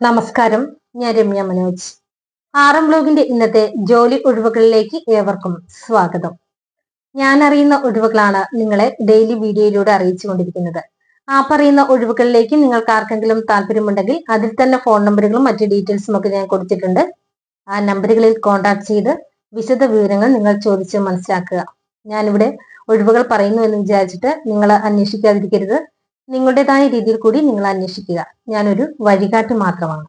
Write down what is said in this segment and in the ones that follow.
നമസ്കാരം ഞാൻ രമ്യ മനോജ്. ആറം ബ്ലോഗിന്റെ ഇന്നത്തെ ജോലി ഒഴിവുകളിലേക്ക് ഏവർക്കും സ്വാഗതം. ഞാൻ അറിയുന്ന ഒഴിവുകളാണ് നിങ്ങളെ ഡെയിലി വീഡിയോയിലൂടെ അറിയിച്ചു കൊണ്ടിരിക്കുന്നത്. ആ പറയുന്ന ഒഴിവുകളിലേക്ക് നിങ്ങൾക്ക് ആർക്കെങ്കിലും താല്പര്യമുണ്ടെങ്കിൽ അതിൽ തന്നെ ഫോൺ നമ്പറുകളും മറ്റു ഡീറ്റെയിൽസും ഒക്കെ ഞാൻ കൊടുത്തിട്ടുണ്ട്. ആ നമ്പറുകളിൽ കോൺടാക്ട് ചെയ്ത് വിശദ വിവരങ്ങൾ നിങ്ങൾ ചോദിച്ച് മനസ്സിലാക്കുക. ഞാനിവിടെ ഒഴിവുകൾ പറയുന്നു എന്ന് വിചാരിച്ചിട്ട് നിങ്ങൾ അന്വേഷിക്കാതിരിക്കരുത്. നിങ്ങളുടേതായ രീതിയിൽ കൂടി നിങ്ങൾ അന്വേഷിക്കുക. ഞാനൊരു വഴികാട്ടി മാത്രമാണ്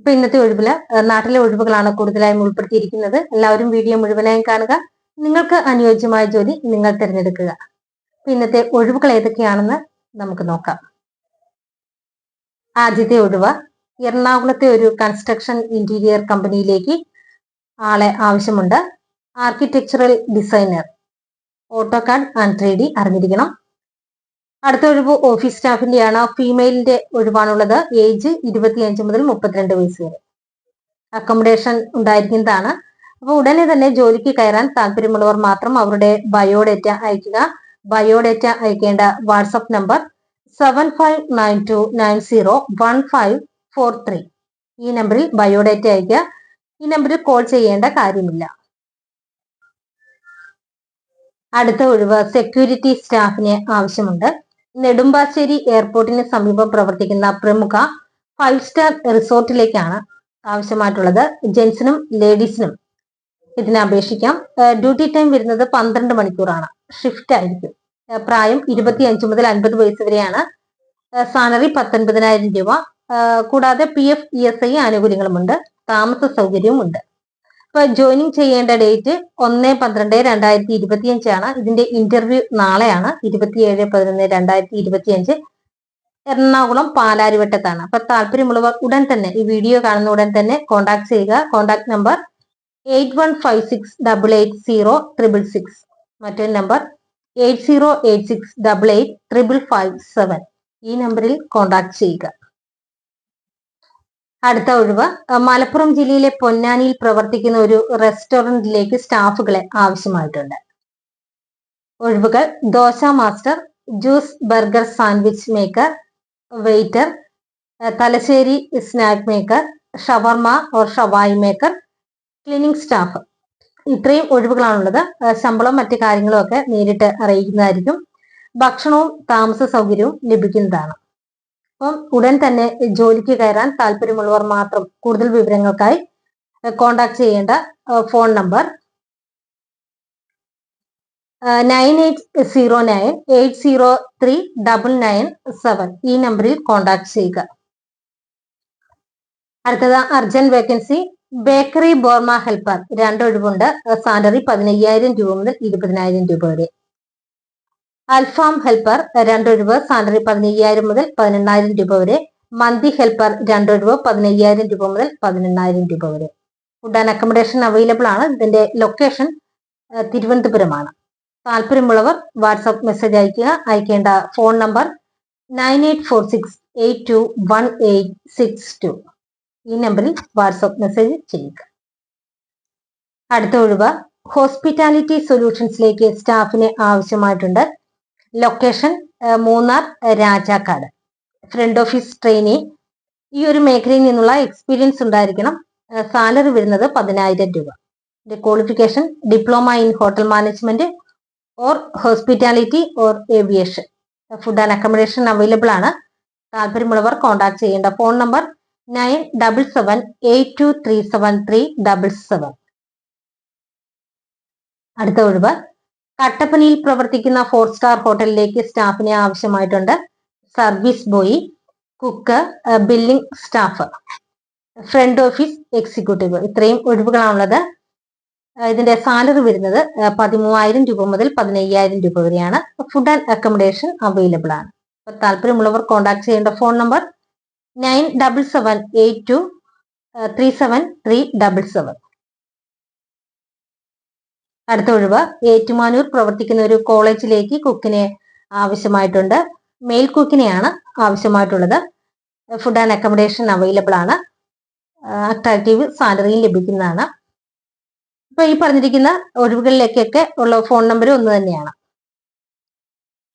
ഇപ്പൊ ഇന്നത്തെ ഒഴിവിൽ നാട്ടിലെ ഒഴിവുകളാണ് കൂടുതലായും ഉൾപ്പെടുത്തിയിരിക്കുന്നത്. എല്ലാവരും വീഡിയോ മുഴുവനായും കാണുക. നിങ്ങൾക്ക് അനുയോജ്യമായ ജോലി നിങ്ങൾ തിരഞ്ഞെടുക്കുക. ഇന്നത്തെ ഒഴിവുകൾ ഏതൊക്കെയാണെന്ന് നമുക്ക് നോക്കാം. ആദ്യത്തെ ഒഴിവ് എറണാകുളത്തെ ഒരു കൺസ്ട്രക്ഷൻ ഇന്റീരിയർ കമ്പനിയിലേക്ക് ആളെ ആവശ്യമുണ്ട്. Architectural designer. AutoCAD and three D അറിഞ്ഞിരിക്കണം. അടുത്ത ഒഴിവ് ഓഫീസ് സ്റ്റാഫിന്റെയാണ് ഫീമെയിലിന്റെ ഒഴിവാണുള്ളത്. ഏജ് ഇരുപത്തിയഞ്ച് മുതൽ മുപ്പത്തിരണ്ട് വയസ്സ് വരെ. അക്കോമഡേഷൻ ഉണ്ടായിരിക്കുന്നതാണ്. അപ്പൊ ഉടനെ തന്നെ ജോലിക്ക് കയറാൻ താല്പര്യമുള്ളവർ മാത്രം അവരുടെ ബയോഡേറ്റ അയക്കുക ബയോഡേറ്റ അയക്കേണ്ട WhatsApp number seven five nine two nine zero one five four three ഈ നമ്പറിൽ ബയോഡേറ്റ അയക്കുക ഈ നമ്പറിൽ കോൾ ചെയ്യേണ്ട കാര്യമില്ല. അടുത്ത ഒഴിവ് സെക്യൂരിറ്റി സ്റ്റാഫിന് ആവശ്യമുണ്ട്. നെടുമ്പാശ്ശേരി എയർപോർട്ടിന് സമീപം പ്രവർത്തിക്കുന്ന പ്രമുഖ ഫൈവ് സ്റ്റാർ റിസോർട്ടിലേക്കാണ് ആവശ്യമായിട്ടുള്ളത്. ജെൻസിനും ലേഡീസിനും ഇതിനെ അപേക്ഷിക്കാം. ഡ്യൂട്ടി ടൈം വരുന്നത് പന്ത്രണ്ട് മണിക്കൂറാണ്. ഷിഫ്റ്റ് ആയിരിക്കും. പ്രായം ഇരുപത്തി അഞ്ച് മുതൽ അൻപത് വയസ്സ് വരെയാണ്. സാലറി പത്തൊൻപതിനായിരം രൂപ. കൂടാതെ P F E S I ആനുകൂല്യങ്ങളുമുണ്ട്. താമസ സൗകര്യവും ഉണ്ട് ഇപ്പൊ ജോയിനിങ് ചെയ്യേണ്ട ഡേറ്റ് ഒന്ന് പന്ത്രണ്ട് രണ്ടായിരത്തി ഇരുപത്തി അഞ്ചാണ് ഇതിന്റെ ഇന്റർവ്യൂ നാളെയാണ്. ഇരുപത്തിയേഴ് പതിനൊന്ന് രണ്ടായിരത്തി ഇരുപത്തി അഞ്ച് എറണാകുളം പാലാരിവട്ടത്താണ്. അപ്പൊ താല്പര്യമുള്ളവർ ഉടൻ തന്നെ ഈ വീഡിയോ കാണുന്ന ഉടൻ തന്നെ കോൺടാക്ട് ചെയ്യുക. Contact number eight one five six double eight zero triple six മറ്റൊരു number eight zero eight six double eight triple five seven ഈ നമ്പറിൽ കോൺടാക്ട് ചെയ്യുക. അടുത്ത ഒഴിവ് മലപ്പുറം ജില്ലയിലെ പൊന്നാനിയിൽ പ്രവർത്തിക്കുന്ന ഒരു റെസ്റ്റോറന്റിലേക്ക് സ്റ്റാഫുകളെ ആവശ്യമായിട്ടുണ്ട്. ഒഴിവുകൾ dosa master juice burger sandwich maker waiter Thalassery snack maker shawarma or shawaya maker cleaning staff. ഇത്രയും ഒഴിവുകളാണുള്ളത്. ശമ്പളം മറ്റു കാര്യങ്ങളും ഒക്കെ നേരിട്ട് അറിയിക്കുന്നതായിരിക്കും. ഭക്ഷണവും താമസ സൗകര്യവും ലഭിക്കുന്നതാണ്. അപ്പം ഉടൻ തന്നെ ജോലിക്ക് കയറാൻ താല്പര്യമുള്ളവർ മാത്രം കൂടുതൽ വിവരങ്ങൾക്കായി കോണ്ടാക്ട് ചെയ്യേണ്ട phone number nine eight zero nine eight zero three double nine seven ഈ നമ്പറിൽ കോണ്ടാക്ട് ചെയ്യുക. അടുത്തത് അർജന്റ് വേക്കൻസി ബേക്കറി ബോർമ ഹെൽപ്പർ രണ്ടൊഴിവുണ്ട്. സാലറി പതിനയ്യായിരം രൂപ മുതൽ ഇരുപതിനായിരം രൂപ വരെ. അൽഫാം ഹെൽപ്പർ രണ്ടൊഴിവ് സാലറി പതിനയ്യായിരം മുതൽ പതിനെണ്ണായിരം രൂപ വരെ. മന്തി ഹെൽപ്പർ രണ്ടൊഴിവ് പതിനയ്യായിരം രൂപ മുതൽ പതിനെണ്ണായിരം രൂപ വരെ. ഫുഡ് ആൻഡ് അക്കോമഡേഷൻ അവൈലബിൾ ആണ്. ഇതിന്റെ ലൊക്കേഷൻ തിരുവനന്തപുരമാണ്. താല്പര്യമുള്ളവർ വാട്സപ്പ് മെസ്സേജ് അയക്കുക അയക്കേണ്ട phone number nine eight four six eight two one eight six two. ഈ നമ്പറിൽ വാട്സപ്പ് മെസ്സേജ് ചെയ്യുക. അടുത്ത ഒഴിവ് ഹോസ്പിറ്റാലിറ്റി സൊല്യൂഷൻസിലേക്ക് സ്റ്റാഫിന് ആവശ്യമായിട്ടുണ്ട്. Location Munnar Rajakkad. Front office trainee ഈ ഒരു മേഖലയിൽ നിന്നുള്ള എക്സ്പീരിയൻസ് ഉണ്ടായിരിക്കണം. സാലറി വരുന്നത് പതിനായിരം രൂപ. Qualification diploma in hotel management or hospitality or aviation food and accommodation available ആണ്. താല്പര്യമുള്ളവർ കോൺടാക്ട് ചെയ്യേണ്ട. Phone number nine double seven eight two three seven three double seven അടുത്ത ഒഴിവ് കട്ടപ്പനയിൽ പ്രവർത്തിക്കുന്ന ഫോർ സ്റ്റാർ ഹോട്ടലിലേക്ക് സ്റ്റാഫിനെ ആവശ്യമായിട്ടുണ്ട്. Service boy cook billing staff front office executive ഇത്രയും ഒഴിവുകളാണുള്ളത് ഇതിന്റെ സാലറി വരുന്നത് പതിമൂവായിരം രൂപ മുതൽ പതിനയ്യായിരം രൂപ വരെയാണ്. ഫുഡ് ആൻഡ് അക്കോമഡേഷൻ അവൈലബിൾ ആണ്. അപ്പൊ താല്പര്യമുള്ളവർ കോൺടാക്ട് ചെയ്യേണ്ട phone number nine double seven eight two three seven three double seven അടുത്ത ഒഴിവ് ഏറ്റുമാനൂർ പ്രവർത്തിക്കുന്ന ഒരു കോളേജിലേക്ക് കുക്കിനെ ആവശ്യമായിട്ടുണ്ട്. മെയിൽ കുക്കിനെയാണ് ആവശ്യമായിട്ടുള്ളത്. ഫുഡ് ആൻഡ് അക്കോമഡേഷൻ അവൈലബിൾ ആണ്. അട്രാക്റ്റീവ് സാലറിയും ലഭിക്കുന്നതാണ്. ഇപ്പൊ ഈ പറഞ്ഞിരിക്കുന്ന ഒഴിവുകളിലേക്കൊക്കെ ഉള്ള ഫോൺ നമ്പർ ഒന്ന് തന്നെയാണ്.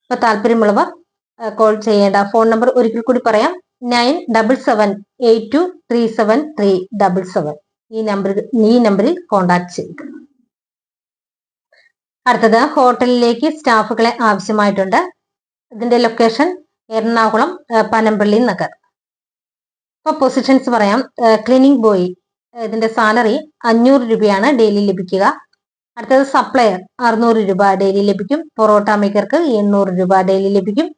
ഇപ്പൊ താല്പര്യമുള്ളവർ കോൾ ചെയ്യേണ്ട ഫോൺ നമ്പർ ഒരിക്കൽ കൂടി പറയാം. Nine double seven eight two three seven three double seven ഈ നമ്പറിൽ ഈ നമ്പറിൽ കോൺടാക്ട് ചെയ്യുക. അടുത്തത് ഹോട്ടലിലേക്ക് സ്റ്റാഫുകളെ ആവശ്യമായിട്ടുണ്ട്. ഇതിന്റെ ലൊക്കേഷൻ എറണാകുളം പനമ്പള്ളി നഗർ. ഇപ്പൊ പൊസിഷൻസ് പറയാം. ക്ലീനിങ് ബോയ് ഇതിന്റെ സാലറി അഞ്ഞൂറ് രൂപയാണ് ഡെയിലി ലഭിക്കുക. അടുത്തത് സപ്ലയർ അറുന്നൂറ് രൂപ ഡെയിലി ലഭിക്കും. പൊറോട്ട മേക്കർക്ക് എണ്ണൂറ് രൂപ ഡെയിലി ലഭിക്കും.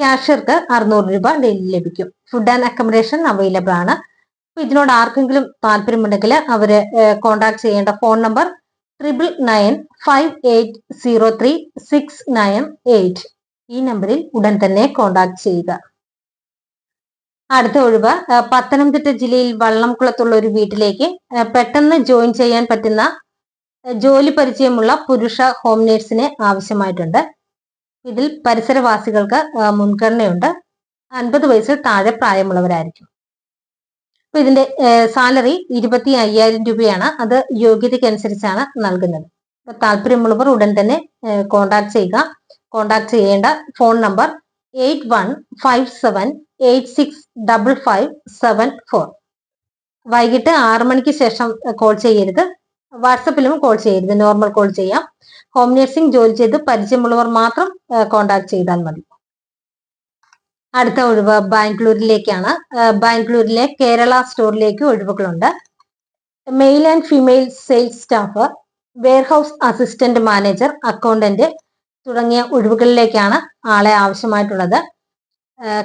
ക്യാഷ്യർക്ക് അറുന്നൂറ് രൂപ ഡെയിലി ലഭിക്കും. ഫുഡ് ആൻഡ് അക്കോമഡേഷൻ അവൈലബിൾ ആണ്. ഇതിനോട് ആർക്കെങ്കിലും താല്പര്യമുണ്ടെങ്കിൽ അവർ കോൺടാക്ട് ചെയ്യേണ്ട phone number triple nine five eight zero three six nine eight ഈ നമ്പറിൽ ഉടൻ തന്നെ കോൺടാക്ട് ചെയ്യുക. അടുത്ത ഒഴിവ് പത്തനംതിട്ട ജില്ലയിൽ വള്ളംകുളത്തുള്ള ഒരു വീട്ടിലേക്ക് പെട്ടെന്ന് ജോയിൻ ചെയ്യാൻ പറ്റുന്ന ജോലി പരിചയമുള്ള പുരുഷ ഹോം നേഴ്സിനെ ആവശ്യമായിട്ടുണ്ട്. ഇതിൽ പരിസരവാസികൾക്ക് മുൻഗണനയുണ്ട്. അൻപത് വയസ്സിൽ താഴെ പ്രായമുള്ളവരായിരിക്കും. അപ്പൊ ഇതിന്റെ സാലറി ഇരുപത്തി അയ്യായിരം രൂപയാണ്. അത് യോഗ്യതയ്ക്ക് അനുസരിച്ചാണ് നൽകുന്നത്. അപ്പൊ താല്പര്യമുള്ളവർ ഉടൻ തന്നെ കോൺടാക്ട് ചെയ്യുക. കോൺടാക്ട് ചെയ്യേണ്ട phone number eight one five seven eight six double five seven four. വൈകിട്ട് ആറു മണിക്ക് ശേഷം കോൾ ചെയ്യരുത്. വാട്സപ്പിലും കോൾ ചെയ്യരുത്. നോർമൽ കോൾ ചെയ്യാം. ഹോം നഴ്സിംഗ് ജോലി ചെയ്ത് പരിചയമുള്ളവർ മാത്രം കോൺടാക്ട് ചെയ്താൽ മതി. അടുത്ത ഒഴിവ് ബാംഗ്ലൂരിലേക്കാണ്. ബാംഗ്ലൂരിലെ കേരള സ്റ്റോറിലേക്ക് ഒഴിവുകളുണ്ട്. Male and female sales staff warehouse assistant manager accountant തുടങ്ങിയ ഒഴിവുകളിലേക്കാണ് ആളെ ആവശ്യമായിട്ടുള്ളത്.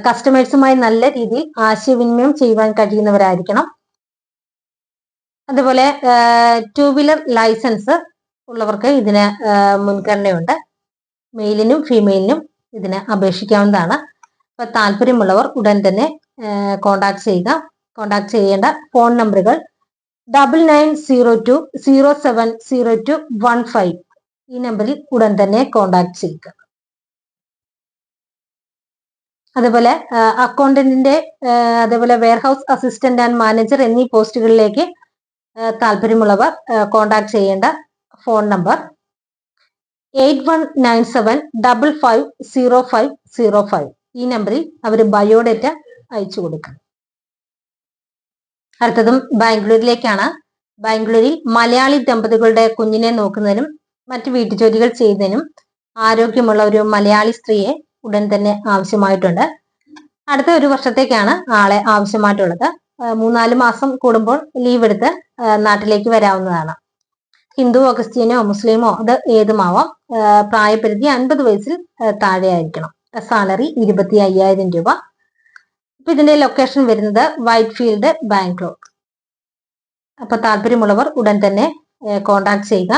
കസ്റ്റമേഴ്സുമായി നല്ല രീതിയിൽ ആശയവിനിമയം ചെയ്യുവാൻ കഴിയുന്നവരായിരിക്കണം. അതുപോലെ ടു വീലർ ലൈസൻസ് ഉള്ളവർക്ക് ഇതിന് മുൻഗണനയുണ്ട്. മെയിലിനും ഫീമെയിലിനും ഇതിന് അപേക്ഷിക്കാവുന്നതാണ്. അപ്പൊ താല്പര്യമുള്ളവർ ഉടൻ തന്നെ കോണ്ടാക്ട് ചെയ്യുക. കോണ്ടാക്ട് ചെയ്യേണ്ട ഫോൺ നമ്പറുകൾ double nine zero two zero seven zero two one five ഈ നമ്പറിൽ ഉടൻ തന്നെ കോണ്ടാക്ട് ചെയ്യുക. അതുപോലെ അക്കൗണ്ടന്റിന്റെ അതേപോലെ വെയർഹൗസ് അസിസ്റ്റന്റ് ആൻഡ് മാനേജർ എന്നീ പോസ്റ്റുകളിലേക്ക് താല്പര്യമുള്ളവർ കോണ്ടാക്ട് ചെയ്യേണ്ട phone number eight one nine seven double five zero five zero five ഈ നമ്പറിൽ അവർ ബയോഡേറ്റ അയച്ചു കൊടുക്കണം അടുത്തതും ബാംഗ്ലൂരിലേക്കാണ്. ബാംഗ്ലൂരിൽ മലയാളി ദമ്പതികളുടെ കുഞ്ഞിനെ നോക്കുന്നതിനും മറ്റു വീട്ടുജോലികൾ ചെയ്യുന്നതിനും ആരോഗ്യമുള്ള ഒരു മലയാളി സ്ത്രീയെ ഉടൻ തന്നെ ആവശ്യമായിട്ടുണ്ട്. അടുത്ത ഒരു വർഷത്തേക്കാണ് ആളെ ആവശ്യമായിട്ടുള്ളത്. മൂന്നാൽ മാസം കൂടുമ്പോൾ ലീവ് എടുത്ത് നാട്ടിലേക്ക് വരാവുന്നതാണ്. ഹിന്ദുവോ ക്രിസ്ത്യനോ മുസ്ലിമോ അത് ഏതുമാവാം. പ്രായപരിധി അൻപത് വയസ്സിൽ താഴെ താഴെയായിരിക്കണം. സാലറി ഇരുപത്തി അയ്യായിരം രൂപ. അപ്പൊ ഇതിന്റെ ലൊക്കേഷൻ വരുന്നത് വൈറ്റ് ഫീൽഡ് ബാംഗ്ലൂർ അപ്പൊ താല്പര്യമുള്ളവർ ഉടൻ തന്നെ കോണ്ടാക്ട് ചെയ്യുക.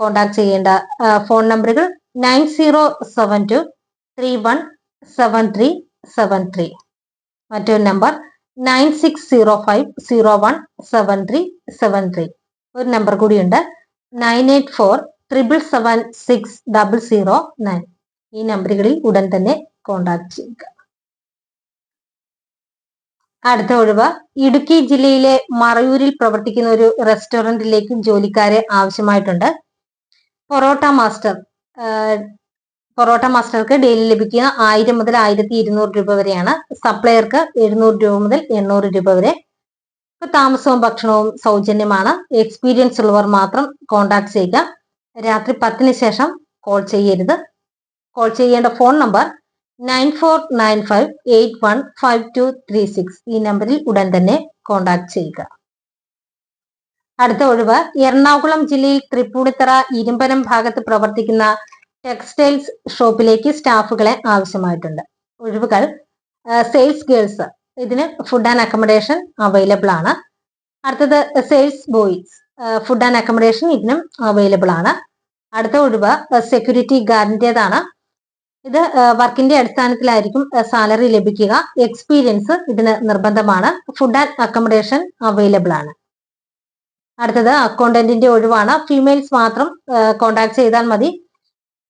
കോണ്ടാക്ട് ചെയ്യേണ്ട ഫോൺ നമ്പറുകൾ nine zero seven two three one seven three seven three. മറ്റൊരു number nine six zero five zero one seven three seven three. ഒരു നമ്പർ കൂടിയുണ്ട് nine eight four triple seven six double zero nine. ഈ നമ്പറുകളിൽ ഉടൻ തന്നെ contact ചെയ്യുക. അടുത്ത ഒഴിവ് ഇടുക്കി ജില്ലയിലെ മറയൂരിൽ പ്രവർത്തിക്കുന്ന ഒരു റെസ്റ്റോറന്റിലേക്ക് ജോലിക്കാരെ ആവശ്യമായിട്ടുണ്ട്. പൊറോട്ട മാസ്റ്റർ പൊറോട്ട മാസ്റ്റർക്ക് ഡെയിലി ലഭിക്കുന്ന ആയിരം മുതൽ ആയിരത്തി ഇരുന്നൂറ് രൂപ വരെയാണ്. സപ്ലയർക്ക് എഴുന്നൂറ് രൂപ മുതൽ എണ്ണൂറ് രൂപ വരെ. ഇപ്പൊ താമസവും ഭക്ഷണവും സൗജന്യമാണ്. എക്സ്പീരിയൻസ് ഉള്ളവർ മാത്രം കോണ്ടാക്ട് ചെയ്യുക. രാത്രി പത്തിന് ശേഷം കോൾ ചെയ്യരുത്. കോൾ ചെയ്യേണ്ട phone number nine four nine five eight one five two three six ഈ നമ്പറിൽ ഉടൻ തന്നെ കോണ്ടാക്ട് ചെയ്യുക. അടുത്ത ഒഴിവ് എറണാകുളം ജില്ലയിൽ തൃപ്പൂണിത്തറ ഇരുമ്പനം ഭാഗത്ത് പ്രവർത്തിക്കുന്ന ടെക്സ്റ്റൈൽസ് ഷോപ്പിലേക്ക് സ്റ്റാഫുകളെ ആവശ്യമായിട്ടുണ്ട്. ഒഴിവുകൾ സെയിൽസ് ഗേൾസ് ഇതിന് ഫുഡ് ആൻഡ് അക്കോമഡേഷൻ അവൈലബിൾ ആണ്. അടുത്തത് sales boys food and accommodation ഇതിനും അവൈലബിൾ ആണ്. അടുത്ത ഒഴിവ് സെക്യൂരിറ്റി ഗാർഡിന്റെതാണ് ഇത് വർക്കിന്റെ അടിസ്ഥാനത്തിലായിരിക്കും സാലറി ലഭിക്കുക. എക്സ്പീരിയൻസ് ഇതിന് നിർബന്ധമാണ്. ഫുഡ് ആൻഡ് അക്കോമഡേഷൻ അവൈലബിൾ ആണ്. അടുത്തത് അക്കൗണ്ടന്റിന്റെ ഒഴിവാണ്. ഫീമെയിൽസ് മാത്രം കോണ്ടാക്ട് ചെയ്താൽ മതി.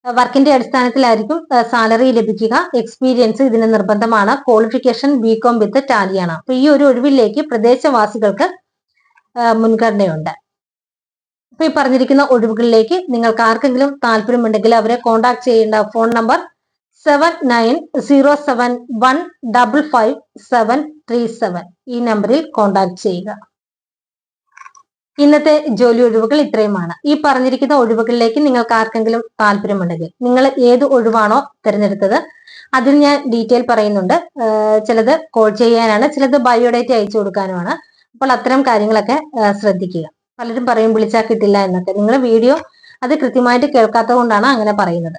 വർക്കിന്റെ അടിസ്ഥാനത്തിലായിരിക്കും സാലറി ലഭിക്കുക. എക്സ്പീരിയൻസ് ഇതിന് നിർബന്ധമാണ്. ക്വാളിഫിക്കേഷൻ ബികോം വിത്ത് ടാലിയാണ്. അപ്പൊ ഈ ഒരു ഒഴിവിലേക്ക് പ്രദേശവാസികൾക്ക് മുൻഗണനയുണ്ട്. അപ്പൊ ഈ പറഞ്ഞിരിക്കുന്ന ഒഴിവുകളിലേക്ക് നിങ്ങൾക്ക് ആർക്കെങ്കിലും താല്പര്യമുണ്ടെങ്കിൽ അവരെ കോൺടാക്ട് ചെയ്യേണ്ട phone number seven nine zero seven one double five seven three seven ഈ നമ്പറിൽ കോൺടാക്ട് ചെയ്യുക. ഇന്നത്തെ ജോലി ഒഴിവുകൾ ഇത്രയുമാണ്. ഈ പറഞ്ഞിരിക്കുന്ന ഒഴിവുകളിലേക്ക് നിങ്ങൾക്ക് ആർക്കെങ്കിലും താല്പര്യമുണ്ടെങ്കിൽ നിങ്ങൾ ഏത് ഒഴിവാണോ തിരഞ്ഞെടുത്തത് അതിൽ ഞാൻ ഡീറ്റെയിൽ പറയുന്നുണ്ട്. ചിലത് കോൾ ചെയ്യാനാണ് ചിലത് ബയോഡേറ്റ അയച്ചു കൊടുക്കാനുമാണ്. അപ്പോൾ അത്തരം കാര്യങ്ങളൊക്കെ ശ്രദ്ധിക്കുക. പലരും പറയും വിളിച്ചാൽ കിട്ടില്ല എന്നൊക്കെ. നിങ്ങൾ വീഡിയോ അത് കൃത്യമായിട്ട് കേൾക്കാത്തത് കൊണ്ടാണ് അങ്ങനെ പറയുന്നത്.